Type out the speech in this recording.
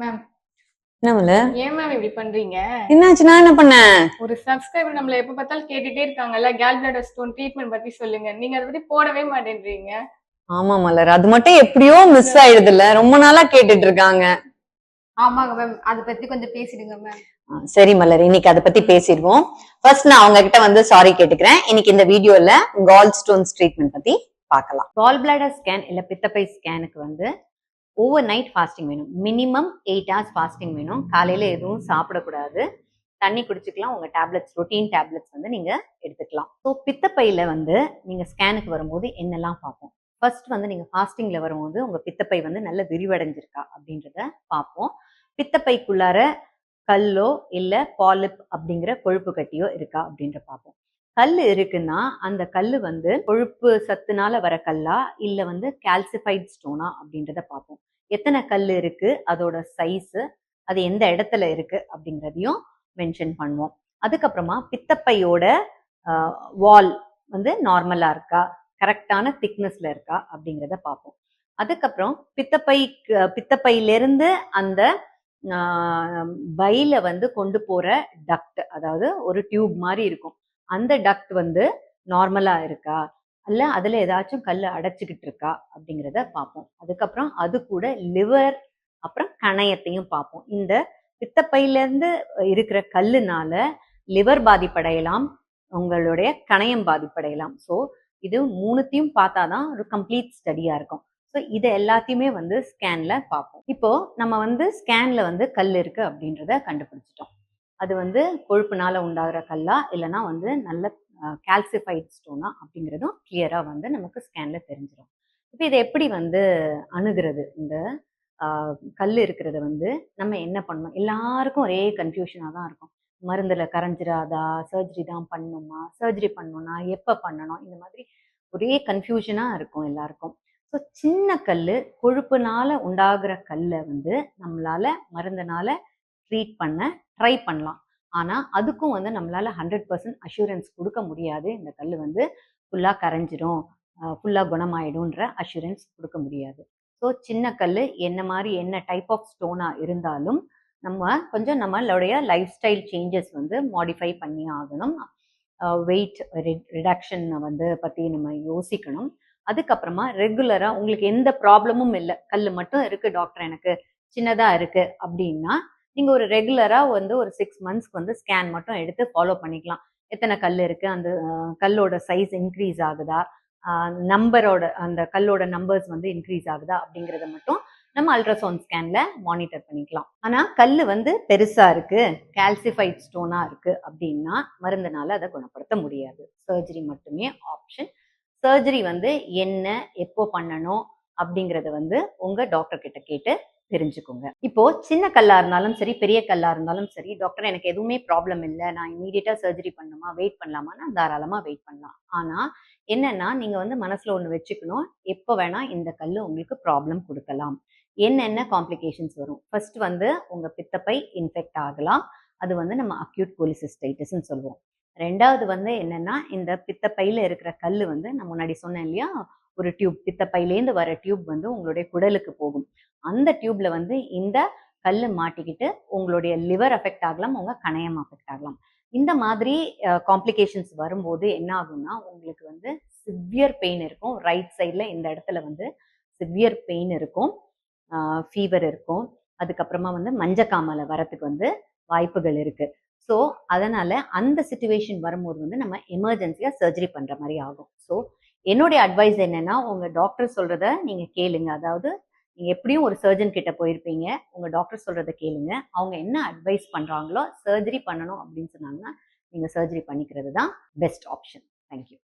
Ma'am ஏன் ma'am இப்படி பண்றீங்க? என்னாச்சு? நான் என்ன பண்ணேன் ஒரு சப்ஸ்கிரைபர் நம்மள எப்ப பார்த்தாலும் கேட்டுட்டே இருக்காங்கல்ல கேல் பிளடர் ஸ்டோன் ட்ரீட்மெண்ட் பத்தி சொல்லுங்க. நீங்க அதை பத்தி போடவே மாட்டேன்றீங்க. ஆமா மலர் அது மட்டும் எப்படியோ மிஸ் ஆயிடுது இல்ல ரொம்ப நாளா கேட்டுட்டு இருக்காங்க. ஆமாங்க மேம் அதை பத்தி கொஞ்சம் பேசிடுங்க மேம் சரி மலர் இன்னைக்கு அதை பத்தி பேசிடுவோம். ஃபர்ஸ்ட் நான் அவங்க கிட்ட வந்து சாரி கேட்டுக்கிறேன். இன்னைக்கு இந்த வீடியோல கால் ஸ்டோன்ஸ் ட்ரீட்மெண்ட் பத்தி பார்க்கலாம். கால் பிளாடர் ஸ்கேன் இல்ல பித்தப்பை ஸ்கேனுக்கு வந்து ஓவர் நைட் ஃபாஸ்டிங் வேணும். மினிமம் எயிட் ஹவர்ஸ் ஃபாஸ்டிங் வேணும். காலையில் எதுவும் சாப்பிடக்கூடாது. தண்ணி குடிச்சுக்கலாம். உங்கள் டேப்லெட்ஸ் ரொட்டீன் டேப்லெட்ஸ் வந்து நீங்கள் எடுத்துக்கலாம். ஸோ பித்தப்பையில் வந்து நீங்கள் ஸ்கேனுக்கு வரும்போது என்னெல்லாம் பார்ப்போம்? ஃபர்ஸ்ட் வந்து நீங்கள் ஃபாஸ்டிங்கில் வரும்போது உங்கள் பித்தப்பை வந்து நல்ல விரிவடைஞ்சிருக்கா அப்படின்றத பார்ப்போம். பித்தப்பைக்குள்ளார கல்லோ இல்லை பாலிப் அப்படிங்கிற கொழுப்பு கட்டியோ இருக்கா அப்படின்ற பார்ப்போம். கல் இருக்குன்னா அந்த கல் வந்து கொழுப்பு சத்துனால வர கல்லா இல்லை வந்து கால்சிஃபைட் ஸ்டோனா அப்படின்றத பார்ப்போம். எத்தனை கல் இருக்கு அதோட சைஸ் அது எந்த இடத்துல இருக்கு அப்படிங்கிறதையும் மென்ஷன் பண்ணுவோம். அதுக்கப்புறமா பித்தப்பையோட வால் வந்து நார்மலா இருக்கா கரெக்டான திக்னஸ்ல இருக்கா அப்படிங்கிறத பார்ப்போம். அதுக்கப்புறம் பித்தப்பை பித்தப்பையிலிருந்து அந்த பையில வந்து கொண்டு போற டக்ட் அதாவது ஒரு டியூப் மாதிரி இருக்கும். அந்த டக்ட் வந்து நார்மலா இருக்கா அல்ல அதில் ஏதாச்சும் கல் அடைச்சிக்கிட்டு இருக்கா அப்படிங்கிறத பார்ப்போம். அதுக்கப்புறம் அது கூட லிவர் அப்புறம் கணையத்தையும் பார்ப்போம். இந்த பித்தப்பையிலேருந்து இருக்கிற கல்லுனால லிவர் பாதிப்படையலாம் உங்களுடைய கணையம் பாதிப்படையலாம். ஸோ இது மூணுத்தையும் பார்த்தா தான் ஒரு கம்ப்ளீட் ஸ்டடியாக இருக்கும். ஸோ இதை எல்லாத்தையுமே வந்து ஸ்கேன்ல பார்ப்போம். இப்போ நம்ம வந்து ஸ்கேன்ல வந்து கல் இருக்கு அப்படின்றத கண்டுபிடிச்சிட்டோம். அது வந்து கொழுப்புனால உண்டாகிற கல்லா இல்லைன்னா வந்து நல்ல கால்சிஃபைட் ஸ்டோனா அப்படிங்கிறதும் கிளியராக வந்து நமக்கு ஸ்கேனில் தெரிஞ்சிடும் இப்போ இதை எப்படி வந்து அணுகிறது? இந்த கல் இருக்கிறத வந்து நம்ம என்ன பண்ணணும்? எல்லாருக்கும் ஒரே கன்ஃபியூஷனாக தான் இருக்கும். மருந்தில் கரைஞ்சிடாதா சர்ஜரி தான் பண்ணணுமா சர்ஜரி பண்ணணும்னா எப்போ பண்ணணும்? இந்த மாதிரி ஒரே கன்ஃபியூஷனாக இருக்கும் எல்லாருக்கும். ஸோ சின்ன கல் கொழுப்புனால உண்டாகிற கல்லை வந்து நம்மளால மருந்தினால ட்ரீட் பண்ண ட்ரை பண்ணலாம். ஆனால் அதுக்கும் வந்து நம்மளால் ஹண்ட்ரட் பர்சன்ட் அஷூரன்ஸ் கொடுக்க முடியாது. இந்த கல் வந்து ஃபுல்லாக கரைஞ்சிரும் ஃபுல்லாக குணமாயிடும்ன்ற அஷூரன்ஸ் கொடுக்க முடியாது. ஸோ சின்ன கல் என்ன மாதிரி என்ன டைப் ஆஃப் ஸ்டோனாக இருந்தாலும் நம்ம கொஞ்சம் நம்மளுடைய லைஃப் ஸ்டைல் சேஞ்சஸ் வந்து மாடிஃபை பண்ணி ஆகணும். வெயிட் ரிடக்ஷன் வந்து பற்றி நம்ம யோசிக்கணும். அதுக்கப்புறமா ரெகுலராக உங்களுக்கு எந்த ப்ராப்ளமும் இல்லை. கல் மட்டும் இருக்குது டாக்டர் எனக்கு. சின்னதாக இருக்குது அப்படின்னா நீங்கள் ஒரு ரெகுலராக வந்து ஒரு சிக்ஸ் மந்த்ஸ்க்கு வந்து ஸ்கேன் மட்டும் எடுத்து ஃபாலோ பண்ணிக்கலாம். எத்தனை கல் இருக்கு? அந்த கல்லோட சைஸ் இன்க்ரீஸ் ஆகுதா? நம்பரோட அந்த கல்லோட நம்பர்ஸ் வந்து இன்க்ரீஸ் ஆகுதா? அப்படிங்கிறத மட்டும் நம்ம அல்ட்ராசவுண்ட் ஸ்கேன்ல மானிட்டர் பண்ணிக்கலாம். ஆனா கல் வந்து பெருசா இருக்கு கால்சிஃபைட் ஸ்டோனா இருக்கு அப்படின்னா மருந்துனால அதை குணப்படுத்த முடியாது. சர்ஜரி மட்டுமே ஆப்ஷன் சர்ஜரி வந்து என்ன எப்போ பண்ணணும் அப்படிங்கறத வந்து உங்க டாக்டர் கிட்ட கேட்டு தெரிஞ்சுக்கோங்க. இப்போ சின்ன கல்லா இருந்தாலும் சரி பெரிய கல்லா இருந்தாலும் சரி டாக்டர் எனக்கு எதுவுமே ப்ராப்ளம் இல்லை. நான் இமீடியட்டா சர்ஜரி பண்ணுமா வெயிட் பண்ணலாமான்னா தாராளமா வெயிட் பண்ணலாம். ஆனா என்னன்னா நீங்க வந்து மனசுல ஒண்ணு வச்சுக்கணும். எப்போ வேணா இந்த கல் உங்களுக்கு ப்ராப்ளம் கொடுக்கலாம். என்னென்ன காம்ப்ளிகேஷன்ஸ் வரும்? ஃபர்ஸ்ட் வந்து உங்க பித்தப்பை இன்ஃபெக்ட் ஆகலாம். அது வந்து நம்ம அக்யூட் போலிசிஸ்டைட்டிஸ்ன்னு சொல்லுவோம். ரெண்டாவது வந்து என்னன்னா இந்த பித்தப்பையில இருக்கிற கல் வந்து நான் முன்னாடி சொன்னேன் இல்லையா ஒரு டியூப் பித்தப்பையிலேருந்து வர டியூப் வந்து உங்களுடைய குடலுக்கு போகும். அந்த டியூப்ல வந்து இந்த கல் மாட்டிக்கிட்டு உங்களுடைய லிவர் அஃபெக்ட் ஆகலாம் உங்க கணையம் அஃபெக்ட் ஆகலாம். இந்த மாதிரி காம்ப்ளிகேஷன்ஸ் வரும்போது என்ன ஆகும்னா உங்களுக்கு வந்து சிவியர் பெயின் இருக்கும். ரைட் சைடில் இந்த இடத்துல வந்து சிவியர் பெயின் இருக்கும். ஃபீவர் இருக்கும். அதுக்கப்புறமா வந்து மஞ்சக்காமலை வரத்துக்கு வந்து வாய்ப்புகள் இருக்கு. ஸோ அதனால அந்த சுச்சுவேஷன் வரும்போது வந்து நம்ம எமர்ஜென்சியாக சர்ஜரி பண்ணுற மாதிரி ஆகும். ஸோ என்னுடைய அட்வைஸ் என்னன்னா உங்க டாக்டர் சொல்றத நீங்க கேளுங்க. அதாவது நீங்க எப்படியும் ஒரு சர்ஜன் கிட்ட போயிருப்பீங்க. உங்க டாக்டர் சொல்றத கேளுங்க. அவங்க என்ன அட்வைஸ் பண்றாங்களோ சர்ஜரி பண்ணணும் அப்படின்னு சொன்னாங்கன்னா நீங்க சர்ஜரி பண்ணிக்கிறது தான் பெஸ்ட் ஆப்ஷன் தேங்க்யூ